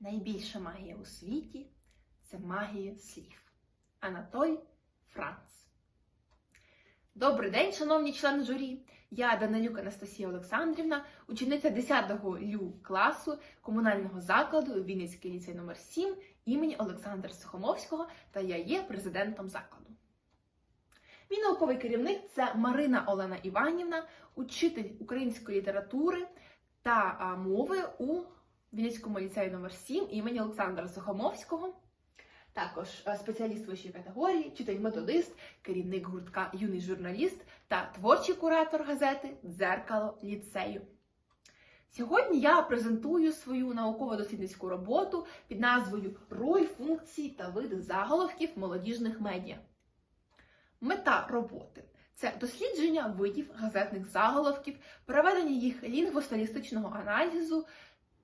Найбільша магія у світі це магія слів. Анатоль Франц. Добрий день, шановні члени журі. Я Данилюк Анастасія Олександрівна, учениця 10-го ЛЮ класу комунального закладу Вінницький ліцей номер 7 імені Олександра Сухомовського та я є президентом закладу. Мій науковий керівник це Марина Олена Іванівна, учитель української літератури та мови у Вінницькому ліцеї номер 7 імені Олександра Сухомовського. Також е, спеціаліст вищої категорії, вчитель-методист, керівник гуртка Юний журналіст та творчий куратор газети Дзеркало ліцею. Сьогодні я презентую свою науково-дослідницьку роботу під назвою Роль, функції та види заголовків молодіжних медіа. Мета роботи це дослідження видів газетних заголовків, проведення їх лінгвостилістичного аналізу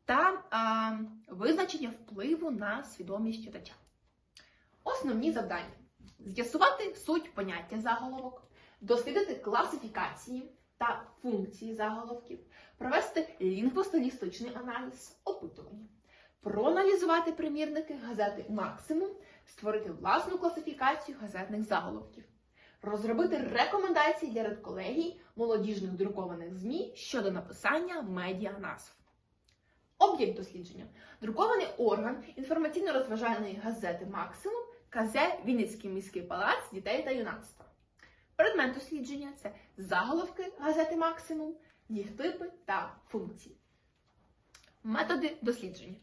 та а, визначення впливу на свідомість читача. Основні завдання: з'ясувати суть поняття заголовок, дослідити класифікації та функції заголовків, провести лінгвостилістичний аналіз опитування, проаналізувати примірники газети Максимум, створити власну класифікацію газетних заголовків, розробити рекомендації для редколегій молодіжних друкованих ЗМІ щодо написання медіа назв. Об'єкт дослідження друкований орган інформаційно-розважальної газети Максимум КЗ Вінницький міський палац дітей та юнацтва. Предмет дослідження це заголовки газети Максимум, їх типи та функції. Методи дослідження.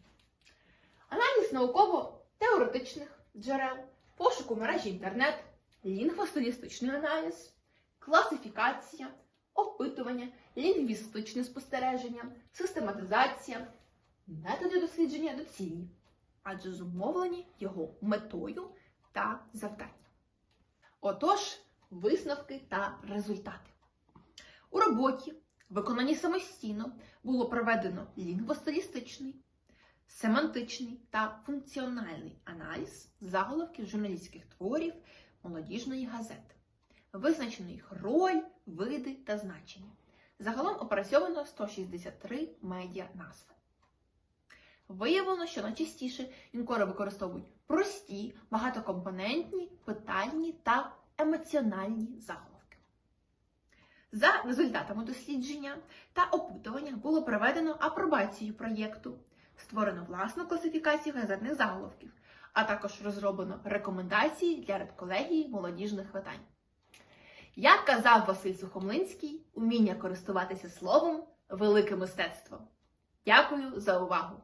Аналіз науково-теоретичних джерел, пошук у мережі інтернет, лінгвостилістичний аналіз, класифікація, опитування, лінгвістичне спостереження, систематизація. Методи дослідження доцільні, адже зумовлені його метою та завданням. Отож, висновки та результати. У роботі, виконаній самостійно, було проведено лінгвостилістичний, семантичний та функціональний аналіз заголовків журналістських творів молодіжної газети. Визначено їх роль, види та значення. Загалом опрацьовано 163 медіа назви. Виявлено, що найчастіше інкори використовують прості, багатокомпонентні, питальні та емоціональні заголовки. За результатами дослідження та опитування було проведено апробацію проєкту, створено власну класифікацію газетних заголовків, а також розроблено рекомендації для редколегії молодіжних видань. Як казав Василь Сухомлинський, уміння користуватися словом велике мистецтво. Дякую за увагу!